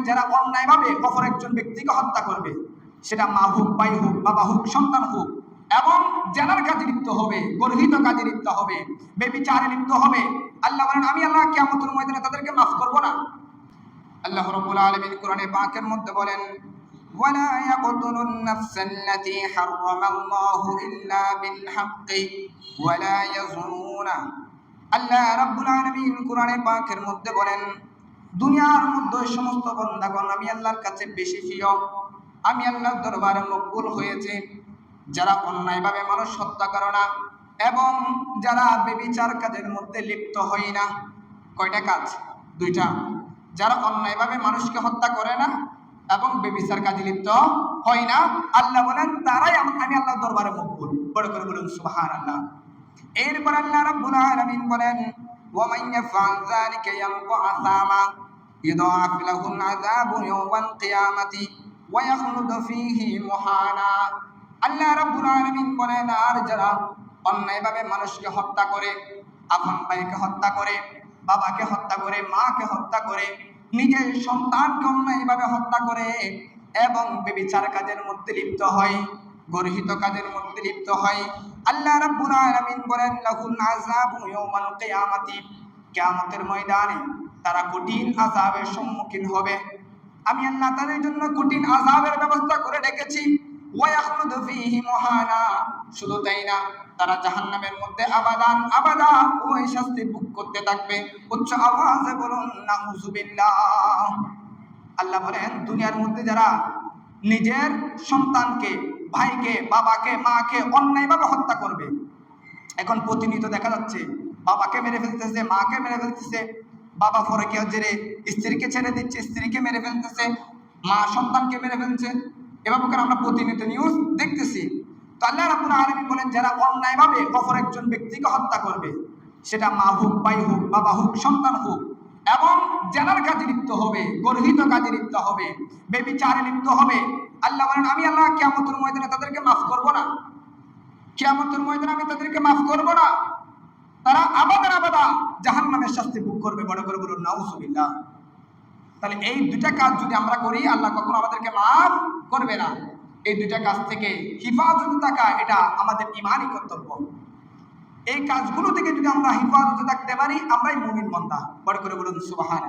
যারা অন্যায়ভাবে অপর একজন ব্যক্তিকে হত্যা করবে সেটা মা হোক ভাই হোক বাবা হোক সন্তান হোক এবং জেনার কাজে লিপ্ত হবে গর্হিত কাজে লিপ্ত হবে বেবিচারে লিপ্ত হবে আল্লাহ বলেন আমি আল্লাহ কিয়ামতের ময়দানে তাদেরকে মাফ করব না আল্লাহ রাব্বুল আলামিন কোরআনে পাকের মধ্যে বলেন ولا يقتلوا النفس التي حرم الله إلا بالحق ولا يزنون আল্লাহ রাব্বুল আলামিন কোরআনে পাকের মধ্যে বলেন দুনিয়ার মধ্যে সমস্ত বন্দাগণ আমি আল্লাহর কাছে বেশি প্রিয়। আমি আল্লাহর দরবারে মকবুল হয়েছে। যারা অন্যায়ভাবে মানুষ হত্যা করে না এবং যারা বেবিচার কাজের মধ্যে লিপ্ত হয় না। কয়টা কাজ? দুইটা। যারা অন্যায়ভাবে মানুষকে হত্যা করে না এবং বেবিচার কাজে লিপ্ত হয় না, আল্লাহ বলেন, তারাই আমি আল্লাহর দরবারে মকবুল। বড় করে বলুন, সুবহানাল্লাহ। এরপর আল্লাহ রাব্বুল আলামিন বলেন ওয়ামান ইয়াফআল যালিকা ইয়ালকা আসামা। يضاعف له العذاب يوم القيامة ويخلد فيه مهانا আল্লাহ রাব্বুল আলামিন বলেন আর যারা অন্যায়ভাবে মানুষকে হত্যা করে আপন ভাইকে হত্যা করে বাবাকে হত্যা করে মাকে হত্যা করে নিজের সন্তানকে অন্যায়ভাবে হত্যা করে এবং বেবিচার কাজের মধ্যে লিপ্ত হয় গর্হিত কাজের মধ্যে লিপ্ত হয় আল্লাহ রাব্বুল আলামিন বলেন লাহুল আযাবু ইয়াউমাল কিয়ামাতি কিয়ামতের ময়দানে তারা কঠিন আযাবের সম্মুখীন হবে। আমি আল্লাহ তাদের জন্য কঠিন আযাবের ব্যবস্থা করে রেখেছি। শুধু তাই না, তারা জাহান্নামের মধ্যে আবাদান, আবাদা। ওই শাস্তি ভোগ করতে থাকবে। উচ্চ আওয়াজে বলুন নাউজুবিল্লাহ আল্লাহ বলেন, দুনিয়ার মধ্যে যারা নিজের সন্তানকে, ভাইকে, বাবাকে, মাকে অন্যায়ভাবে হত্যা করবে, এখন প্রতিনিয়ত দেখা যাচ্ছে, বাবাকে মেরে ফেলতেছে, মাকে মেরে ফেলতেছে বাবা পরে কি হচ্ছে স্ত্রীকে ছেড়ে দিচ্ছে, স্ত্রীকে মেরে ফেলতেছে, মা সন্তানকে মেরে ফেলছে এভাবে করে আমরা প্রতিনিয়ত নিউজ দেখতেছি। তো আল্লাহ রাব্বুল আলামিন বলেন, যারা অন্যায়ভাবে অপর একজন ব্যক্তিকে হত্যা করবে, সেটা মা হোক, ভাই হোক, বাবা হোক, সন্তান হোক, এবং জেনার কাজে লিপ্ত হবে, গর্হিত কাজে লিপ্ত হবে, বেবিচারে লিপ্ত হবে, আল্লাহ বলেন, আমি আল্লাহ কিয়ামতের ময়দানে তাদেরকে মাফ করব না। কিয়ামতের ময়দানে আমি তাদেরকে মাফ করব না। তারা আবাদার আবাদা জাহান নামের শাস্তি ভোগ করবে। বড় করে বলুন নাউসুবিল্লা তাহলে এই দুটা কাজ যদি আমরা করি, আল্লাহ কখনো আমাদেরকে মাফ করবে না। এই দুইটা কাজ থেকে হিফাজতে থাকা, এটা আমাদের ইমানই কর্তব্য। এই কাজগুলো থেকে যদি আমরা হিফাজতে থাকতে পারি, আমরাই মুমিন মন্দা বড় করে বলুন সুবাহান